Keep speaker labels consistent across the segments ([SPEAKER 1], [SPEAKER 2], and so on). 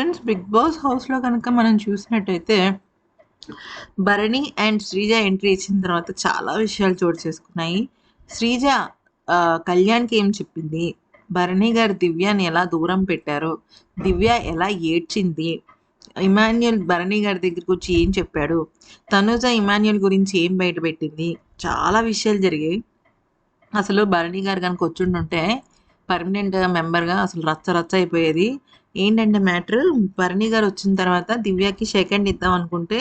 [SPEAKER 1] Friends big boss హౌస్లో కనుక మనం చూసినట్టయితే భరణి అండ్ శ్రీజ ఎంట్రీ ఇచ్చిన తర్వాత చాలా విషయాలు చోటు చేసుకున్నాయి. శ్రీజ కళ్యాణ్కి ఏం చెప్పింది? భరణి గారు దివ్యాని ఎలా దూరం పెట్టారు దివ్య ఎలా ఏడ్చింది? ఇమాన్యుల్ భరణి గారి దగ్గరికి వచ్చి ఏం చెప్పాడు? తనుజ ఇమాన్యుల్ గురించి ఏం బయటపెట్టింది చాలా విషయాలు జరిగాయి. అసలు భరణి గారు కనుక వచ్చుంటుంటే పర్మనెంట్ మెంబర్గా అసలు రచ్చ రచ్చ అయిపోయేది. ఏంటంటే మ్యాటర్ పర్ణి గారు వచ్చిన తర్వాత దివ్యకి షేక్ హ్యాండ్ ఇద్దాం అనుకుంటే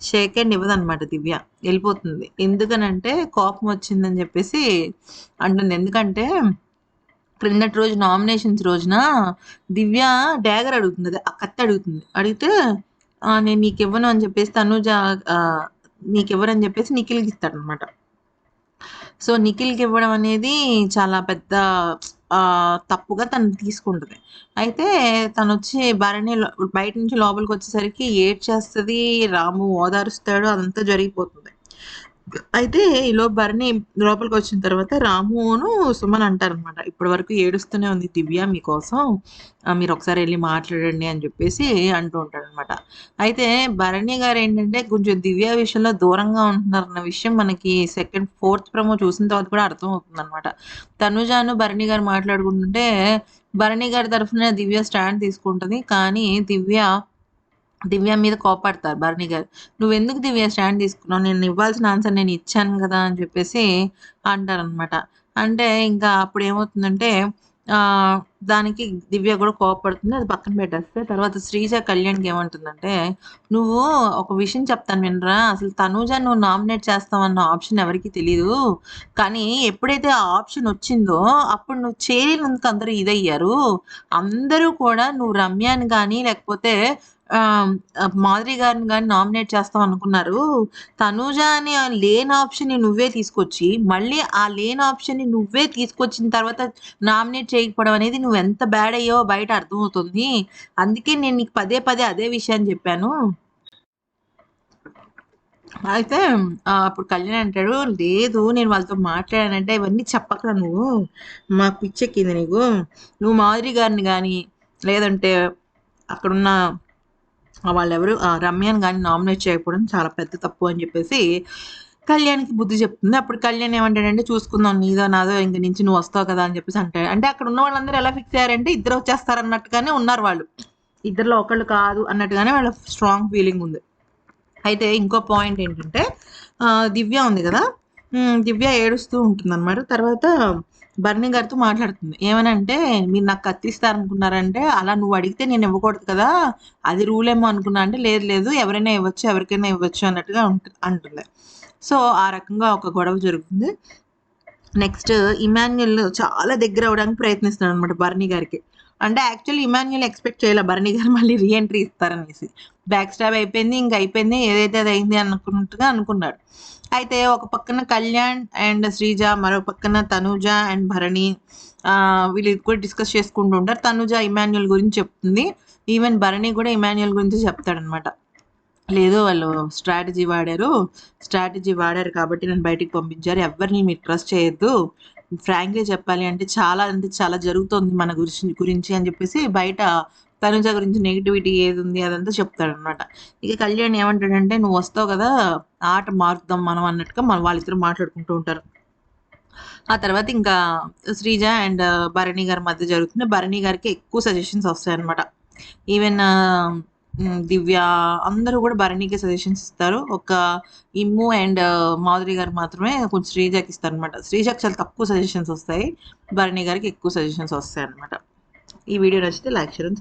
[SPEAKER 1] షేక్ హ్యాండ్ ఇవ్వదనమాట దివ్య. వెళ్ళిపోతుంది. ఎందుకనంటే కోపం వచ్చిందని చెప్పేసి అంటుంది. ఎందుకంటే క్రిందటి రోజు నామినేషన్స్ రోజున దివ్య డ్యాగర్ అడుగుతుంది. అదే ఆ కత్తి అడుగుతుంది. అడిగితే నేను నీకు ఇవ్వను అని చెప్పేసి తనుజ నీకు నీకు ఇవ్వరని చెప్పేసి నిఖిల్కి ఇస్తాడనమాట సో నిఖిల్కి ఇవ్వడం అనేది చాలా పెద్ద తప్పుగా తను తీసుకుంటుంది. అయితే తను వచ్చి భరణి బయట నుంచి లోపలికి వచ్చేసరికి ఏడ్చేస్తుంది రాము ఓదారుస్తాడు అదంతా జరిగిపోతుంది. అయితే ఈలో భరణి లోపలికి వచ్చిన తర్వాత రామును సుమన్ అంటారనమాట ఇప్పటి వరకు ఏడుస్తూనే ఉంది దివ్య మీకోసం మీరు ఒకసారి వెళ్ళి మాట్లాడండి అని చెప్పేసి అంటూ ఉంటాడనమాట అయితే భరణి గారు ఏంటంటే కొంచెం దివ్య విషయంలో దూరంగా ఉంటున్నారన్న విషయం మనకి సెకండ్ ఫోర్త్ ప్రమో చూసిన తర్వాత కూడా అర్థం అవుతుంది అనమాట తనుజాను భరణి గారు మాట్లాడుకుంటుంటే భరణి గారి తరఫున దివ్య స్టాండ్ తీసుకుంటుంది కానీ దివ్య దివ్య మీద కోపాడతారు. భరణి గారు నువ్వు ఎందుకు దివ్య స్టాండ్ తీసుకున్నావు? నేను ఇవ్వాల్సిన ఆన్సర్ నేను ఇచ్చాను కదా అని చెప్పేసి అంటారనమాట అంటే ఇంకా అప్పుడు ఏమవుతుందంటే దానికి దివ్య కూడా కోపడుతుంది. అది పక్కన పెట్టేస్తే తర్వాత శ్రీజ కళ్యాణ్కి ఏమంటుందంటే నువ్వు ఒక విషయం చెప్తాను వినరా. అసలు తనూజ నువ్వు నామినేట్ చేస్తావన్న ఆప్షన్ ఎవరికి తెలియదు కానీ ఎప్పుడైతే ఆ ఆప్షన్ వచ్చిందో అప్పుడు నువ్వు చేరినందుకు అందరూ ఇదయ్యారు. అందరూ కూడా నువ్వు రమ్యాని కానీ లేకపోతే మాధురి గారిని కానీ నామినేట్ చేస్తాం అనుకున్నారు. తనూజ అని ఆ లేని ఆప్షన్ని నువ్వే తీసుకొచ్చి మళ్ళీ ఆ లేని ఆప్షన్ని నువ్వే తీసుకొచ్చిన తర్వాత నామినేట్ చేయకపోవడం అనేది నువ్వు ఎంత బ్యాడ్ అయ్యావో బయట అర్థమవుతుంది. అందుకే నేను నీకు పదే పదే అదే విషయాన్ని చెప్పాను. అయితే అప్పుడు కళ్యాణ్ అంటాడు లేదు నేను వాళ్ళతో మాట్లాడానంటే ఇవన్నీ చెప్పకరా నువ్వు మాకు పిచ్చెక్కింది నీకు. నువ్వు మాధురి గారిని కానీ లేదంటే అక్కడున్న వాళ్ళెవరు? ఆ రమ్యని కానీ నామినేట్ చేయకపోవడం చాలా పెద్ద తప్పు అని చెప్పేసి కళ్యాణ్కి బుద్ధి చెప్తుంది. అప్పుడు కళ్యాణ్ ఏమంటాడంటే చూసుకుందాం నీదో నాదో ఇంక నుంచి నువ్వు వస్తావు కదా అని చెప్పేసి అంటాడు. అంటే అక్కడ ఉన్న వాళ్ళందరూ ఎలా ఫిక్స్ అయ్యారంటే ఇద్దరు వచ్చేస్తారు అన్నట్టుగానే ఉన్నారు వాళ్ళు. ఇద్దరిలో ఒకళ్ళు కాదు అన్నట్టుగానే వాళ్ళ స్ట్రాంగ్ ఫీలింగ్ ఉంది. అయితే ఇంకో పాయింట్ ఏంటంటే దివ్య ఉంది కదా దివ్య ఏడుస్తూ ఉంటుంది అనమాట తర్వాత బర్నీ గారితో మాట్లాడుతుంది. ఏమనంటే మీరు నాకు కత్తిస్తారనుకున్నారంటే అలా నువ్వు అడిగితే నేను ఇవ్వకూడదు కదా అది రూల్ ఏమో అనుకున్నా అంటే లేదు లేదు ఎవరైనా ఇవ్వచ్చు ఎవరికైనా ఇవ్వచ్చు అన్నట్టుగా ఉంటుంది అంటుంది. సో ఆ రకంగా ఒక గొడవ జరుగుతుంది. నెక్స్ట్ ఇమాన్యుల్ చాలా దగ్గర అవడానికి ప్రయత్నిస్తున్నాడు అనమాట బర్నీ గారికి. అంటే యాక్చువల్లీ ఇమాన్యుల్ ఎక్స్పెక్ట్ చేయాలి బర్నీ గారు మళ్ళీ రీఎంట్రీ ఇస్తారనేసి. బ్యాక్ స్టాబ్ అయిపోయింది ఇంక అయిపోయింది ఏదైతే అది అయింది అనుకున్నట్టుగా అనుకున్నాడు. అయితే ఒక పక్కన కళ్యాణ్ అండ్ శ్రీజ మరో పక్కన తనుజ అండ్ భరణి వీళ్ళు కూడా డిస్కస్ చేసుకుంటూ ఉంటారు. తనుజ ఇమాన్యుల్ గురించి చెప్తుంది. ఈవెన్ భరణి కూడా ఇమాన్యుల్ గురించి చెప్తాడనమాట లేదు వాళ్ళు స్ట్రాటజీ వాడారు. స్ట్రాటజీ వాడారు కాబట్టి నన్ను బయటికి పంపించారు. ఎవరిని మీరు ట్రస్ట్ చేయొద్దు. ఫ్రాంక్గా చెప్పాలి అంటే చాలా అంటే చాలా జరుగుతుంది మన గురించి గురించి అని చెప్పేసి బయట తనుజ గురించి నెగిటివిటీ ఏది ఉంది అదంతా చెప్తాడనమాట ఇక కళ్యాణ్ ఏమంటాడంటే నువ్వు వస్తావు కదా ఆట మారుద్దాం మనం అన్నట్టుగా మన వాళ్ళిద్దరు మాట్లాడుకుంటూ ఉంటారు. ఆ తర్వాత ఇంకా శ్రీజ అండ్ భరణి గారి మధ్య జరుగుతుంది భరణి గారికి ఎక్కువ సజెషన్స్ వస్తాయన్నమాట. ఈవెన్ దివ్య అందరూ కూడా భరణికి సజెషన్స్ ఇస్తారు. ఒక ఇమ్ము అండ్ మాధురి గారు మాత్రమే కొంచెం శ్రీజాకి ఇస్తారు అనమాట శ్రీజాకి చాలా తక్కువ సజెషన్స్ వస్తాయి. భరణి గారికి ఎక్కువ సజెషన్స్ వస్తాయి అనమాట ఈ వీడియో నచ్చితే లైక్ చేయడం